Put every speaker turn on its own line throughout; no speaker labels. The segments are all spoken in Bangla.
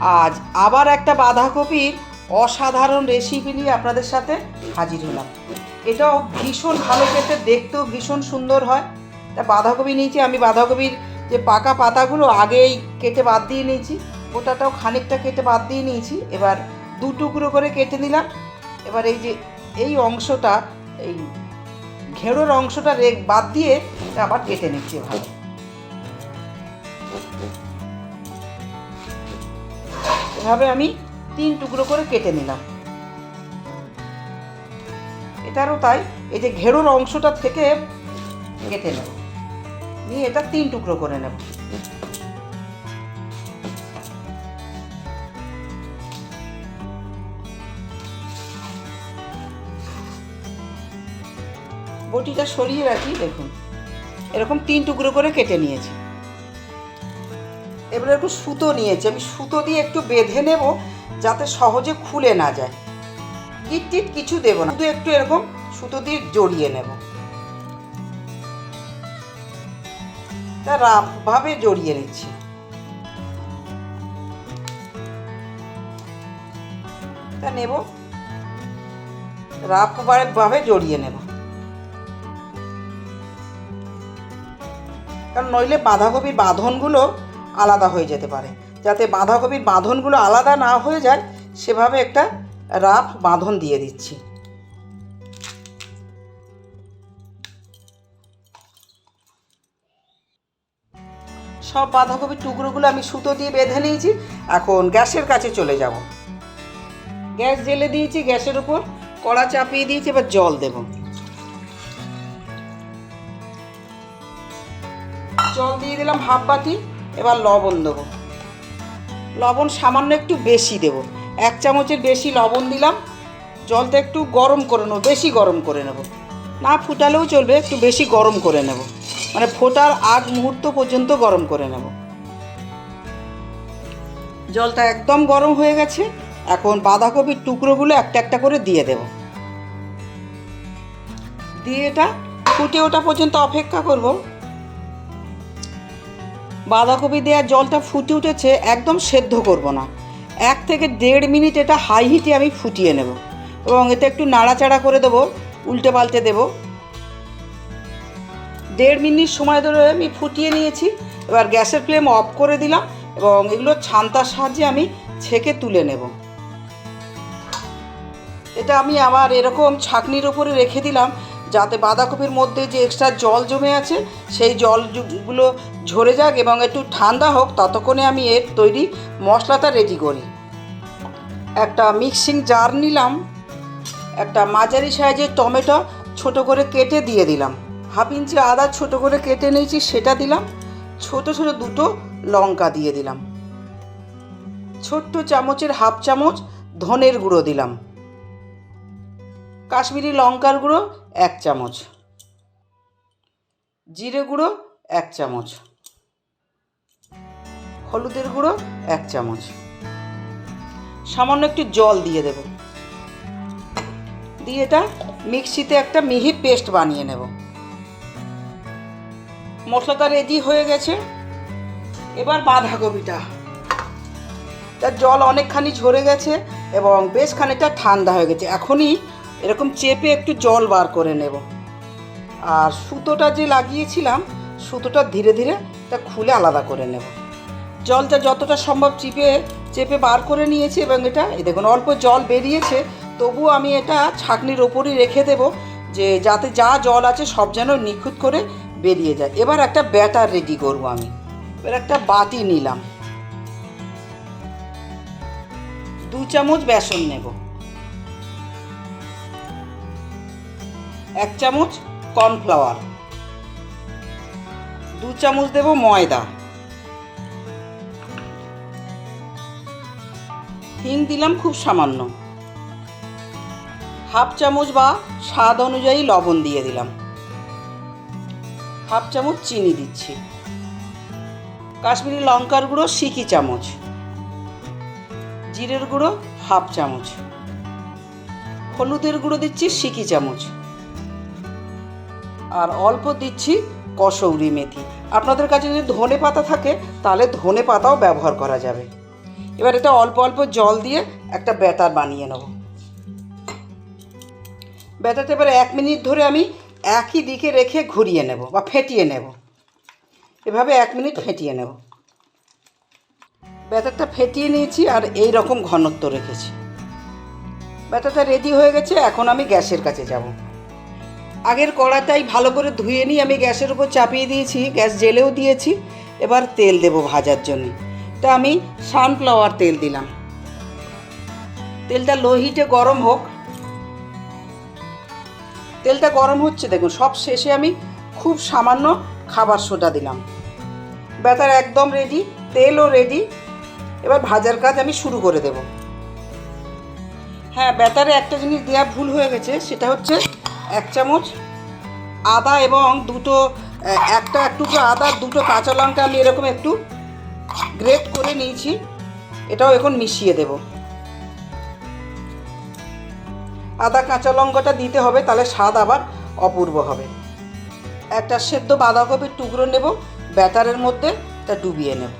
আজ আবার একটা বাঁধাকপির অসাধারণ রেসিপি নিয়ে আপনাদের সাথে হাজির হলাম। এটাও ভীষণ ভালো খেতে, দেখতেও ভীষণ সুন্দর হয়। তা বাঁধাকপি নিয়েছি, আমি বাঁধাকপির যে পাকা পাতাগুলো আগেই কেটে বাদ দিয়ে নিয়েছি, ওটাটাও খানিকটা কেটে বাদ দিয়ে নিয়েছি। এবার দু টুকরো করে কেটে নিলাম। এবার এই যে, এই অংশটা, এই ঘেরোর অংশটা বাদ দিয়ে আবার কেটে নিচ্ছি ভালো। এভাবে আমি তিন টুকরো করে কেটে নিলাম। এটারও তাই, এই যে ঘেরোর অংশটা থেকে কেটে নেব। নিয়ে এটা তিন টুকরো করে নেব। বটিটা সরিয়ে রাখি, দেখুন। এরকম তিন টুকরো করে কেটে নিয়েছি। এবারে একটু সুতো নিয়েছি। আমি সুতো দিয়ে একটু বেঁধে নেব যাতে সহজে খুলে না যায়। গিট কিছু দেবো না। শুধু একটু এরকম সুতো দিয়ে জড়িয়ে নেব। তা রাফভাবে জড়িয়ে নিচ্ছি। তা নেব। রাফ ভাবে জড়িয়ে নেব। কারণ নইলে বাঁধাকপির বাঁধনগুলো আলাদা হয়ে যেতে পারে। যাতে বাঁধাকপির বাঁধনগুলো আলাদা না হয়ে যায়, সেভাবে একটা রাফ বাঁধন দিয়ে দিচ্ছি। সব বাঁধাকপির টুকরোগুলো আমি সুতো দিয়ে বেঁধে নিয়েছি। এখন গ্যাসের কাছে চলে যাব। গ্যাস জেলে দিয়েছি, গ্যাসের উপর কড়া চাপিয়ে দিয়েছি, এবার জল দেব। জল দিয়ে দিলাম হাফ বাটি। এবার লবণ দেবো। লবণ সামান্য একটু বেশি দেব। এক চামচের বেশি লবণ দিলাম। জলটা একটু গরম করে নেব, বেশি গরম করে নেব। না ফুটালেও চলবে, একটু বেশি গরম করে নেব। মানে ফোটার আগ মুহূর্ত পর্যন্ত গরম করে নেব। জলটা একদম গরম হয়ে গেছে। এখন বাঁধাকপির টুকরোগুলো একটা একটা করে দিয়ে দেব। দিয়ে এটা ফুটে ওঠা পর্যন্ত অপেক্ষা করব। বাঁধাকপি দেওয়ার জলটা ফুটে উঠেছে, একদম সেদ্ধ করব না। এক থেকে দেড় মিনিট এটা হাই হিটে আমি ফুটিয়ে নেব এবং এতে একটু নাড়াচাড়া করে দেবো, উল্টে পাল্টে দেবো। দেড় মিনিট সময় ধরে আমি ফুটিয়ে নিয়েছি, এবার গ্যাসের ফ্লেম অফ করে দিলাম এবং এগুলো ছান্তার সাহায্যে আমি ছেঁকে তুলে নেব। এটা আমি আবার এরকম ছাকনির ওপরে রেখে দিলাম যাতে বাঁধাকপির মধ্যে যে এক্সট্রা জল জমে আছে, সেই জলগুলো ঝরে যাক এবং একটু ঠান্ডা হোক, ততক্ষণে আমি এর তৈরি মশলাটা রেডি করি। একটা মিক্সিং জার নিলাম, একটা মাঝারি সাইজের টমেটো ছোট করে কেটে দিয়ে দিলাম। হাফ ইঞ্চি আদা ছোট করে কেটে নিয়েছি, সেটা দিলাম। ছোট ছোট দুটো লঙ্কা দিয়ে দিলাম। ছোট্ট চামচের হাফ চামচ ধনের গুঁড়ো দিলাম। কাশ্মীরি লঙ্কার গুঁড়ো এক চামচ। জিরে গুঁড়ো এক চামচ। হলুদের গুঁড়ো এক চামচ। সামান্য একটু জল দিয়ে দেব। দিয়ে এটা মিক্সিতে একটা মিহি পেস্ট বানিয়ে নেব। মশলাটা রেডি হয়ে গেছে। এবার বাঁধাকপিটা। তার জল অনেকখানি ঝরে গেছে এবং বেশ খানিকটা ঠান্ডা হয়ে গেছে। এখনই এরকম চেপে একটু জল বার করে নেব। আর সুতোটা যে লাগিয়েছিলাম, সুতোটা ধীরে ধীরে তা খুলে আলাদা করে নেব। জলটা যতটা সম্ভব চিপে, চেপে বার করে নিয়েছি এবং এটা, এই দেখুন, অল্প জল বেরিয়েছে তবু আমি এটা ছাকনির ওপরই রেখে দেব, যে যাতে যা জল আছে সব যেন নিখুঁত করে বেরিয়ে যায়। এবার একটা ব্যাটার রেডি করব আমি। এবার একটা বাটি নিলাম। দু চামচ বেসন নেব। এক চামচ কর্নফ্লাওয়ার। দু চামচ দেব ময়দা। হিং দিলাম খুব সামান্য। হাফ চামচ বা স্বাদ অনুযায়ী লবণ দিয়ে দিলাম। হাফ চামচ চিনি দিচ্ছি। কাশ্মীরি লঙ্কার গুঁড়ো সিকি চামচ। জিরের গুঁড়ো হাফ চামচ। হলুদের গুঁড়ো দিচ্ছি সিকি চামচ। আর অল্প দিচ্ছি কসৌরি মেথি। আপনাদের কাছে যদি ধনে পাতা থাকে, তাহলে ধনে পাতাও ব্যবহার করা যাবে। এবার এটা অল্প অল্প জল দিয়ে একটা ব্যাটার বানিয়ে নেব। ব্যাটারটা এবার এক মিনিট ধরে আমি একই দিকে রেখে ঘুরিয়ে নেব বা ফেটিয়ে নেব। এভাবে এক মিনিট ফেটিয়ে নেব। ব্যাটারটা ফেটিয়ে নিয়েছি আর এই রকম ঘনত্ব রেখেছি। ব্যাটারটা রেডি হয়ে গেছে, এখন আমি গ্যাসের কাছে যাব। আগের কড়াটাই ভালো করে ধুয়ে নিয়ে আমি গ্যাসের উপর চাপিয়ে দিয়েছি, গ্যাস জেলেও দিয়েছি। এবার তেল দেব ভাজার জন্য। তা আমি সানফ্লাওয়ার তেল দিলাম। তেলটা লো হিটে গরম হোক। তেলটা গরম হচ্ছে দেখুন, সব শেষে আমি খুব সামান্য খাবার সোডা দিলাম। ব্যাটার একদম রেডি তেলও রেডি এবার ভাজার কাজ আমি শুরু করে দেব। হ্যাঁ ব্যাটারে একটা জিনিস দেওয়া ভুল হয়ে গেছে, সেটা হচ্ছে এক চামচ আদা এবং দুটো একটা একটু আদা, দুটো কাঁচা লঙ্কা আমি এরকম একটু গ্রেট করে নিয়েছি। এটাও এখন মিশিয়ে দেব। আদা, কাঁচা লঙ্কাটা দিতে হবে, তাহলে স্বাদ আবার অপূর্ব হবে। একটা সেদ্ধ বাঁধাকপির টুকরো নেব, ব্যাটারের মধ্যে তা ডুবিয়ে নেব।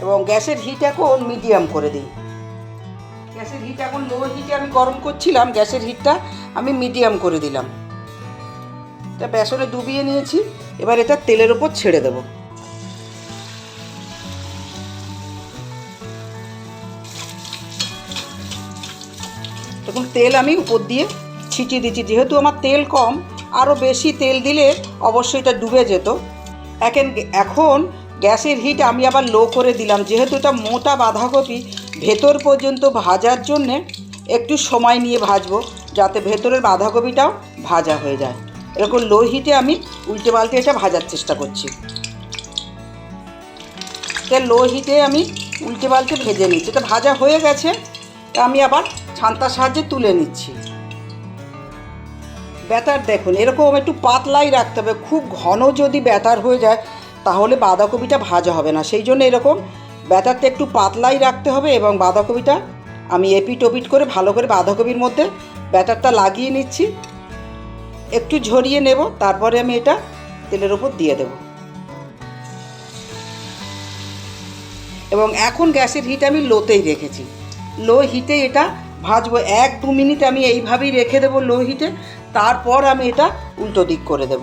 এবং গ্যাসের হিট এখন মিডিয়াম করে দিই। গ্যাসের হিট এখন লো হিটে আমি গরম করছিলাম, গ্যাসের হিটটা আমি মিডিয়াম করে দিলাম। এটা বেসনে ডুবিয়ে নিয়েছি, এবার এটা তেলের ওপর ছেড়ে দেব। তখন তেল আমি উপর দিয়ে ছিটিয়ে দিচ্ছি। যেহেতু আমার তেল কম আরও বেশি তেল দিলে অবশ্যই এটা ডুবে যেত। এখন এখন গ্যাসের হিট আমি আবার লো করে দিলাম। যেহেতু এটা মোটা বাঁধাকপি ভেতর পর্যন্ত ভাজার জন্যে একটু সময় নিয়ে ভাজবো, যাতে ভেতরের বাঁধাকপিটাও ভাজা হয়ে যায়। এরকম লো হিটে আমি উল্টে পাল্টে এটা ভাজার চেষ্টা করছি। এটা লো হিটে আমি উল্টে পাল্টে ভেজে নিচ্ছি। এটা ভাজা হয়ে গেছে, তা আমি আবার ছান্তার সাহায্যে তুলে নিচ্ছি। ব্যাটার দেখুন, এরকম একটু পাতলাই রাখতে হবে। খুব ঘন যদি ব্যাটার হয়ে যায়, তাহলে বাঁধাকপিটা ভাজা হবে না। সেই জন্য এরকম ব্যাটারটা একটু পাতলাই রাখতে হবে এবং বাঁধাকপিটা আমি এপিট ওপিট করে ভালো করে বাঁধাকপির মধ্যে ব্যাটারটা লাগিয়ে নিচ্ছি। একটু ঝরিয়ে নেব, তারপরে আমি এটা তেলের ওপর দিয়ে দেব। এবং এখন গ্যাসের হিট আমি লোতেই রেখেছি। লো হিটে এটা ভাজবো, এক দু মিনিট আমি এইভাবেই রেখে দেবো লো হিটে, তারপর আমি এটা উল্টো দিক করে দেব।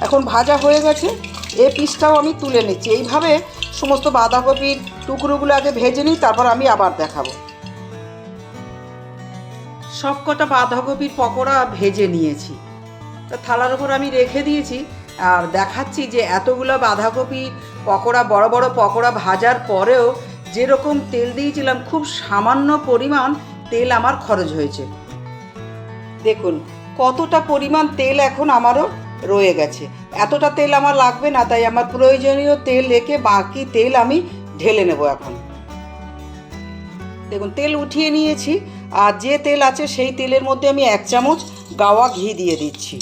এখন ভাজা হয়ে গেছে। এই পিসটাও আমি তুলে নিচ্ছি। এইভাবে সমস্ত বাঁধাকপির টুকরোগুলো আগে ভেজে নিই, তারপর আমি আবার দেখাবো। সব কটা বাঁধাকপির পকোড়া ভেজে নিয়েছি। তা থালার ওপর আমি রেখে দিয়েছি আর দেখাচ্ছি যে এতগুলো বাঁধাকপি পকোড়া, বড় বড় পকোড়া ভাজার পরেও যেরকম তেল দিয়েছিলাম, খুব সামান্য পরিমাণ তেল আমার খরচ হয়েছে। দেখুন, কতটা পরিমাণ তেল এখন আমারও রয়ে গেছে। এতটা তেল আমার লাগবে না, তাই আমার প্রয়োজনীয় তেল রেখে বাকি তেল আমি ঢেলে নেব এখন। দেখুন, তেল উঠিয়ে নিয়েছি, আর যে তেল আছে সেই তেলের মধ্যে আমি এক চামচ গাওয়া ঘি দিয়ে দিচ্ছি।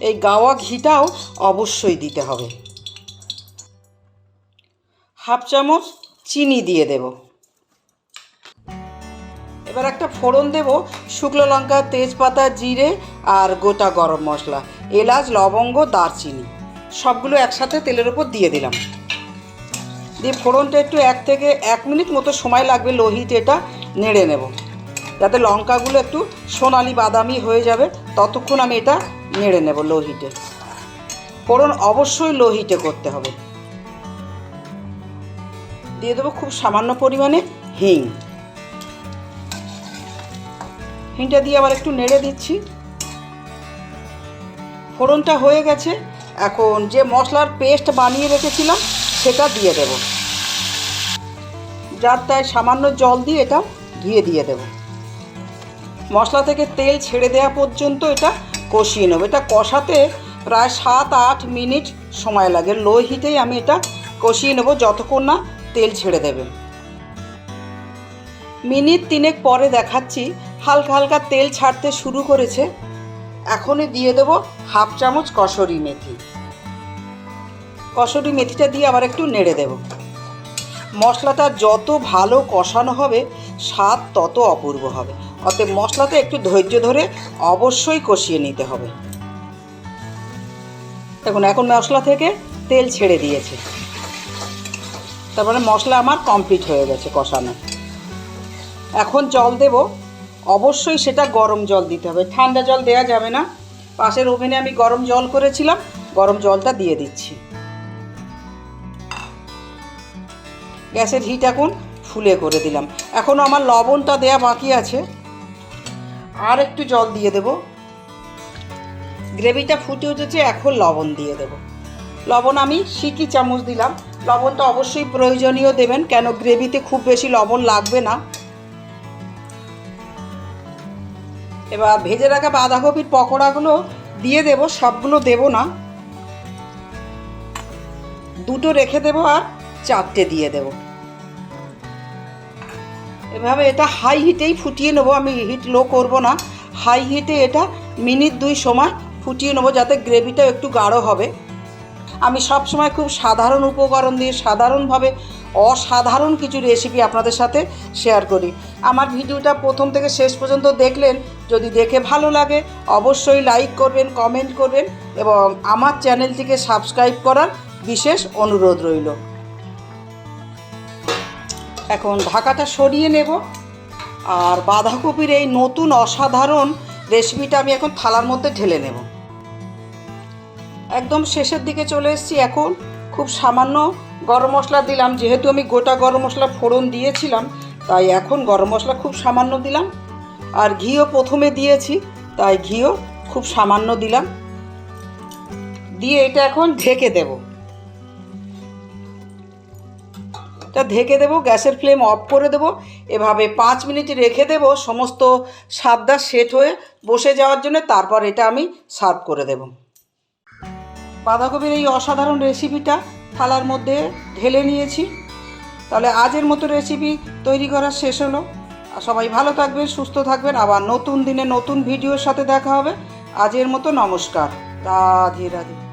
এই গাওয়া ঘিটাও অবশ্যই দিতে হবে। হাফ চামচ চিনি দিয়ে দেব। এবার একটা ফোড়ন দেব, শুকনো লঙ্কা, তেজপাতা, জিরে আর গোটা গরম মশলা, এলাচ, লবঙ্গ, দারচিনি, সবগুলো একসাথে তেলের উপর দিয়ে দিলাম। দিয়ে ফোড়নটা একটু এক থেকে এক মিনিট মতো সময় লাগবে লোহিতে এটা নেড়ে নেব, যাতে লঙ্কাগুলো একটু সোনালি বাদামি হয়ে যাবে, ততক্ষণ আমি এটা নেড়ে নেব লোহিতে ফোড়ন অবশ্যই লোহিতে করতে হবে। দিয়ে দেবো খুব সামান্য পরিমাণে হিং। হিংটা দিয়ে আবার একটু নেড়ে দিচ্ছি। ফোড়নটা হয়ে গেছে। এখন যে মশলার পেস্ট বানিয়ে রেখেছিলাম, সেটা দিয়ে দেব। যার তাই সামান্য জল দিয়ে এটা ধুয়ে দিয়ে দেব। মশলা থেকে তেল ছেড়ে দেওয়া পর্যন্ত এটা কষিয়ে নেব। এটা কষাতে প্রায় সাত, আট মিনিট সময় লাগে। লো হিটেই আমি এটা কষিয়ে নেব যতক্ষণ না তেল ছেড়ে দেবে। মিনিট তিনেক পরে দেখাচ্ছি হালকা হালকা তেল ছাড়তে শুরু করেছে। এখনই দিয়ে দেবো হাফ চামচ কসরি মেথি। কসরি মেথিটা দিয়ে আবার একটু নেড়ে দেব। মশলাটা যত ভালো কষানো হবে, স্বাদ তত অপূর্ব হবে। অতএব মশলাটা একটু ধৈর্য ধরে অবশ্যই কষিয়ে নিতে হবে। দেখুন, এখন মশলা থেকে তেল ছেড়ে দিয়েছে। তারপরে মশলা আমার কমপ্লিট হয়ে গেছে কষানো। এখন জল দেব অবশ্যই সেটা গরম জল দিতে হবে। ঠান্ডা জল দেওয়া যাবে না। পাশের ওভেনে আমি গরম জল করেছিলাম। গরম জলটা দিয়ে দিচ্ছি। গ্যাসের হিট এখন ফুলে করে দিলাম। এখনও আমার লবণটা দেয়া বাকি আছে। আর একটু জল দিয়ে দেব। গ্রেভিটা ফুটে উঠেছে, এখন লবণ দিয়ে দেব। লবণ আমি সিকি চামচ দিলাম। লবণটা অবশ্যই প্রয়োজনীয় দেবেন, কেন গ্রেভিতে খুব বেশি লবণ লাগবে না। এবার ভেজে রাখা বাঁধাকপির পকোড়াগুলো দিয়ে দেব, সবগুলো দেব না। দুটো রেখে দেবো আর চারটে দিয়ে দেব। এভাবে এটা হাই হিটেই ফুটিয়ে নেব, আমি হিট লো করব না। হাই হিটে এটা মিনিট দুই সময় ফুটিয়ে নেব, যাতে গ্রেভিটা একটু গাঢ় হবে। আমি সব সময় খুব সাধারণ উপকরণ দিয়ে সাধারণভাবে অসাধারণ কিছু রেসিপি আপনাদের সাথে শেয়ার করি। আমার ভিডিওটা প্রথম থেকে শেষ পর্যন্ত দেখলেন। যদি দেখে ভালো লাগে, অবশ্যই লাইক করবেন কমেন্ট করবেন এবং আমার চ্যানেলটিকে সাবস্ক্রাইব করার বিশেষ অনুরোধ রইল। এখন ঢাকাটা সরিয়ে নেব। আর বাঁধাকপির এই নতুন অসাধারণ রেসিপিটা আমি এখন থালার মধ্যে ঢেলে নেব। একদম শেষের দিকে চলে এসেছি এখন। খুব সামান্য গরম মশলা দিলাম। যেহেতু আমি গোটা গরম মশলা ফোড়ন দিয়েছিলাম, তাই এখন গরম মশলা খুব সামান্য দিলাম। আর ঘিও প্রথমে দিয়েছি, তাই ঘিও খুব সামান্য দিলাম। দিয়ে এটা এখন ঢেকে দেব। এটা ঢেকে দেবো, গ্যাসের ফ্লেম অফ করে দেবো। এভাবে পাঁচ মিনিট রেখে দেবো, সমস্ত স্বাদটা সেট হয়ে বসে যাওয়ার জন্য, তারপর এটা আমি সার্ভ করে দেবো। বাঁধাকপির এই অসাধারণ রেসিপিটা থালার মধ্যে ঢেলে নিয়েছি। তাহলে আজের মতো রেসিপি তৈরি করা শেষ হলো। আর সবাই ভালো থাকবেন, সুস্থ থাকবেন। আবার নতুন দিনে নতুন ভিডিওর সাথে দেখা হবে। আজের মতো নমস্কার। রাধে রাধে।